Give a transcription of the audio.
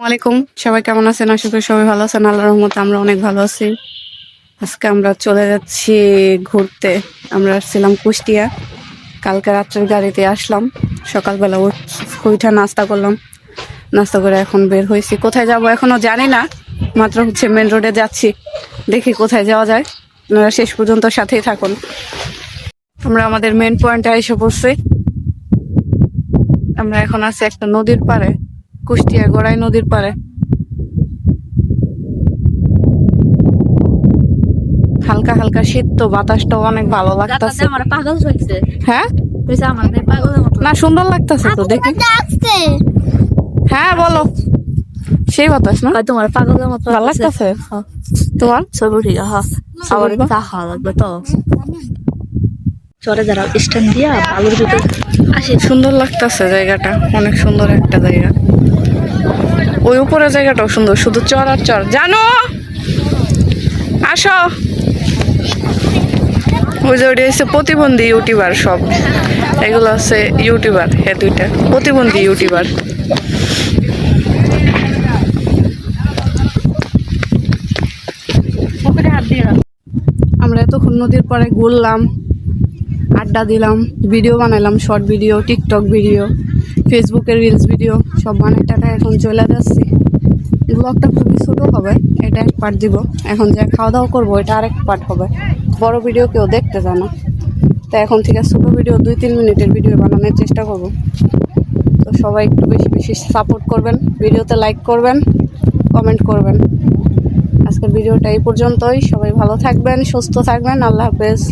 ওয়ালাইকুম সবাই কেমন আছেন? আশা করি সবাই ভালো আছেন। আল্লাহ রহমতে আমরা অনেক ভালো আছি। আজকে আমরা চলে যাচ্ছি ঘুরতে। আমরা আসছিলাম কুষ্টিয়া। কালকে রাত্রের গাড়িতে আসলাম। সকালবেলা উঠ- নাস্তা করলাম। নাস্তা করে এখন বের হয়েছি। কোথায় যাব এখনও জানি না। মাত্র হচ্ছে মেন রোডে যাচ্ছি। দেখি কোথায় যাওয়া যায়। আপনারা শেষ পর্যন্ত সাথেই থাকুন। আমরা আমাদের মেন পয়েন্টে এসে পড়ছি। আমরা এখন আছি একটা নদীর পাড়ে। কুষ্টিয়া গোড়াই নদীর পাড়ে। হালকা হালকা শীত তো বাতাসটাও অনেক ভালো লাগতেছে। আমার পাগল হয়েছে হ্যাঁ? না সুন্দর লাগতেছে তো দেখি। হ্যাঁ বলো। সেই বাতাস না? তোমার পাগলের মতো ভালো লাগতেছে। তোমার? ছবি ঠিক হ্যাঁ। লাগবে তো। চরে যারা স্ট্যান্ড দিয়া বালুর ভিতর আসে। সুন্দর লাগতেছে জায়গাটা অনেক সুন্দর একটা জায়গা। ওই উপরে জায়গাটাও সুন্দর শুধু চর আর চর। জানো? আসো। ওই যে হচ্ছে প্রতিবন্ধী ইউটিউবার সব। এগুলো আছে ইউটিউবার হ্যাঁ দুইটা। প্রতিবন্ধী ইউটিউবার। আমরা এতক্ষণ নদীর পাড়ে ঘুরলাম। আড্ডা দিলাম ভিডিও বানালাম শর্ট ভিডিও টিকটক ভিডিও ফেসবুকের রিলস ভিডিও সব বানাই টাকা এখন চলে যাচ্ছি। ব্লগটা খুবই ছোটো হবে, এটা এক পার্ট দিব। এখন যা খাওয়া দাওয়া করব, এটা আরেক পার্ট হবে। বড় ভিডিও কেউ দেখতে যায় না। তো এখন থেকে ছোটো ভিডিও দুই, তিন মিনিটের ভিডিও বানানোর চেষ্টা করব। তো সবাই একটু বেশি বেশি সাপোর্ট করবেন ভিডিওতে লাইক করবেন কমেন্ট করবেন। আজকের ভিডিওটা এই পর্যন্তই। সবাই ভালো থাকবেন, সুস্থ থাকবেন, আল্লাহ হাফেজ।